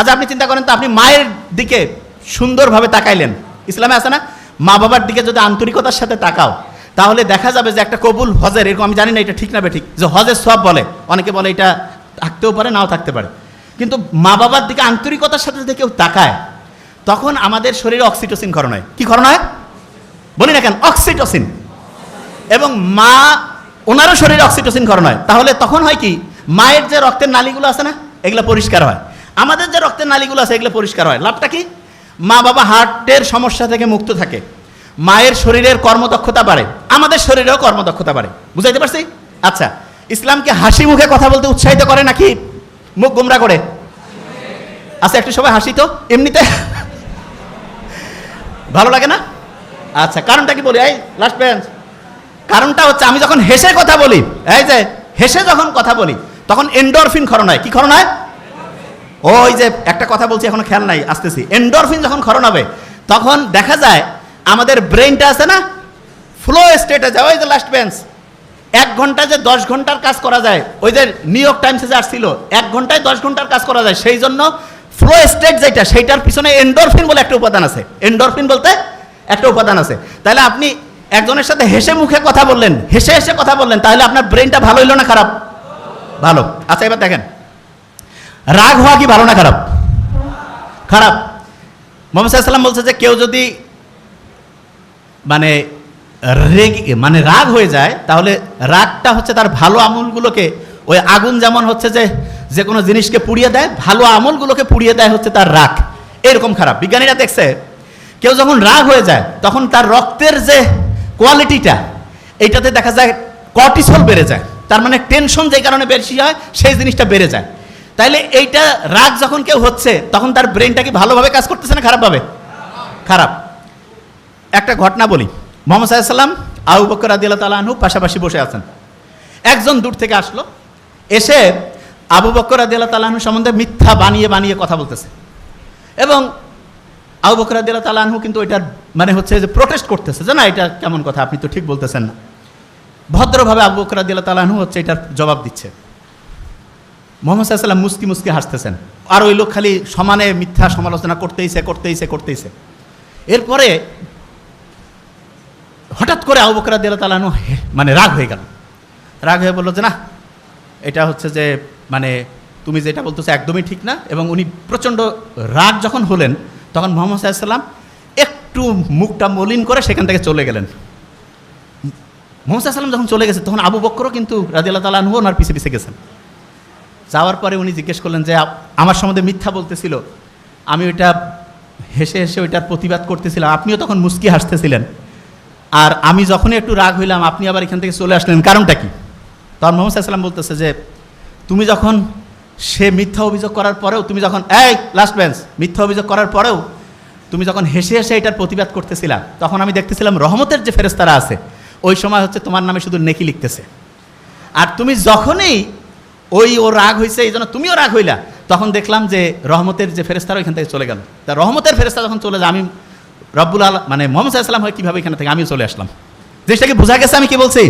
আচ্ছা আপনি চিন্তা করেন তো, আপনি মায়ের দিকে সুন্দরভাবে তাকাইলেন। ইসলামে আছে না? মা বাবার দিকে যদি আন্তরিকতার সাথে তাকাও, তাহলে দেখা যাবে যে একটা কবুল হজের, এরকম আমি জানি না এটা ঠিক না ঠিক যে হজের সব বলে। অনেকে বলে এটা থাকতেও পারে, নাও থাকতে পারে। কিন্তু মা বাবার দিকে আন্তরিকতার সাথে যদি কেউ তাকায়, তখন আমাদের শরীরে অক্সিটোসিন ক্ষরণ হয়। কী ক্ষরণ হয়? বলি না কেন, অক্সিটোসিন। এবং মা, ওনারও শরীরে অক্সিটোসিন ক্ষরণ হয়। তাহলে তখন হয় কি, মায়ের যে রক্তের নালীগুলো আছে না, এগুলো পরিষ্কার হয়। আমাদের যে রক্তের নালীগুলো আছে, এগুলো পরিষ্কার হয়। লাভটা কি? মা বাবা হার্টের সমস্যা থেকে মুক্ত থাকে। মায়ের শরীরের কর্মদক্ষতা বাড়ে। আমাদের শরীরেও কর্মদক্ষতা বাড়ে। বুঝাইতে পারছি? আচ্ছা ইসলামকে হাসি মুখে কথা বলতে উৎসাহিত করে নাকি? মুখ গুমরা করে। আচ্ছা একটু সবাই হাসি তো? এমনিতে? ভালো লাগে না? আচ্ছা কারণটা কি বলি? এই লাস্ট বেঞ্চ কারণটা হচ্ছে, আমি যখন হেসে কথা বলি, এই যে, হেসে যখন কথা বলি, তখন এন্ডোরফিন ক্ষরণ হয়। কি ক্ষরণ হয়? ওই যে একটা কথা বলছি, এখন খেয়াল নাই, আসতেছি। এন্ডরফিন যখন ক্ষরণ হবে, তখন দেখা যায় আমাদের ব্রেনটা আছে না? ফ্লো স্টেটে যায়, ওই যে লাস্ট বেঞ্চ এক ঘন্টায় যে দশ ঘণ্টার কাজ করা যায়, ওই যে নিউ ইয়র্ক টাইমসে যে আসছিল, এক ঘন্টায় দশ ঘণ্টার কাজ করা যায়, সেই জন্য ফ্লো স্টেট যেটা, সেইটার পিছনে এন্ডরফিন বলে একটা উপাদান আছে। এন্ডরফিন বলতে একটা উপাদান আছে। তাহলে আপনি একজনের সাথে হেসে মুখে কথা বললেন, হেসে হেসে কথা বললেন, তাহলে আপনার ব্রেনটা ভালো হইল না খারাপ? ভালো। আচ্ছা এবার দেখেন। রাগ হওয়া কি ভালো না খারাপ? খারাপ। মোহাম্মদ বলছে যে কেউ যদি মানে রেগ মানে রাগ হয়ে যায়, তাহলে রাগটা হচ্ছে তার ভালো আমলগুলোকে, ওই আগুন যেমন হচ্ছে যে যে কোনো জিনিসকে পুড়িয়ে দেয়, ভালো আমলগুলোকে পুড়িয়ে দেয় হচ্ছে তার রাগ। এরকম খারাপ। বিজ্ঞানীরা দেখছে, কেউ যখন রাগ হয়ে যায়, তখন তার রক্তের যে কোয়ালিটিটা, এইটাতে দেখা যায় কর্টিসল বেড়ে যায়। তার মানে টেনশন যে কারণে বেশি হয়, সেই জিনিসটা বেড়ে যায়। তাইলে এইটা রাগ যখন কেউ হচ্ছে, তখন তার ব্রেনটা কি ভালোভাবে কাজ করতেছে না খারাপভাবে? খারাপ। একটা ঘটনা বলি। মোহাম্মদ সাল্লাম আবু বকর আদিল্লা আনহু পাশাপাশি বসে আছেন। একজন দূর থেকে আসলো, এসে আবু বকর আদিল্লা তালাহু সম্বন্ধে মিথ্যা বানিয়ে বানিয়ে কথা বলতেছে। এবং আবু বকর আদিল্লা তালাহু কিন্তু এটার মানে হচ্ছে যে প্রোটেস্ট করতেছে যে না, এটা কেমন কথা, আপনি তো ঠিক বলতেছেন না। ভদ্রভাবে আবু বকর আদিল্লা তালাহু হচ্ছে এটার জবাব দিচ্ছে। মোহাম্মদ সাল্লাম মুস্কি মুস্কি হাসতেছেন। আর ওই লোক খালি সমানে মিথ্যা সমালোচনা করতেইছে করতেইছে করতেইছে। এরপরে হঠাৎ করে আবু বকর আদিল্লা তালাহু মানে রাগ হয়ে গেল। রাগ হয়ে বলল যে, না, এটা হচ্ছে যে মানে তুমি যেটা বলতেছো একদমই ঠিক না। এবং উনি প্রচণ্ড রাগ যখন হলেন, তখন মোহাম্মদ সাল্লাম একটু মুখটা মলিন করে সেখান থেকে চলে গেলেন। মোহাম্মদ সাল্লাম যখন চলে গেছে, তখন আবু বক্করও কিন্তু রাজিয়াল্লাহ তালা আনহু ওনার পিছে পিছে গেছেন। যাওয়ার পরে উনি জিজ্ঞেস করলেন যে, আমার সম্বন্ধে মিথ্যা বলতেছিল। আমি ওইটা হেসে হেসে ওইটার প্রতিবাদ করতেছিলাম। আপনিও তখন মুস্কি হাসতেছিলেন। আর আমি যখনই একটু রাগ হইলাম, আপনি আবার এখান থেকে চলে আসলেন। কারণটা কি? তখন মোহাম্মদ সাল্লাম বলতেছে যে, তুমি যখন সে মিথ্যা অভিযোগ করার পরেও, তুমি যখন, এই লাস্ট বেঞ্চ মিথ্যা অভিযোগ করার পরেও, তুমি যখন হেসে হেসে এটার প্রতিবাদ করতেছিলা, তখন আমি দেখতেছিলাম রহমতের যে ফেরেস্তারা আছে, ওই সময় হচ্ছে তোমার নামে শুধু নেকি লিখতেছে। আর তুমি যখনই ওই ও রাগ হয়েছে এই জন্য তুমিও রাগ হইলা। তখন দেখলাম যে রহমতের যে ফেরেস্তারা ওইখান থেকে চলে গেল। তা রহমতের ফেরেস্তা যখন চলে যায়, আমি রব্বুল আল মানে মোহাম্মদ সাল্লাম হয় কীভাবে এখানে থেকে আমিও চলে আসলাম। জিনিসটাকে বোঝা গেছে আমি কি বলছি?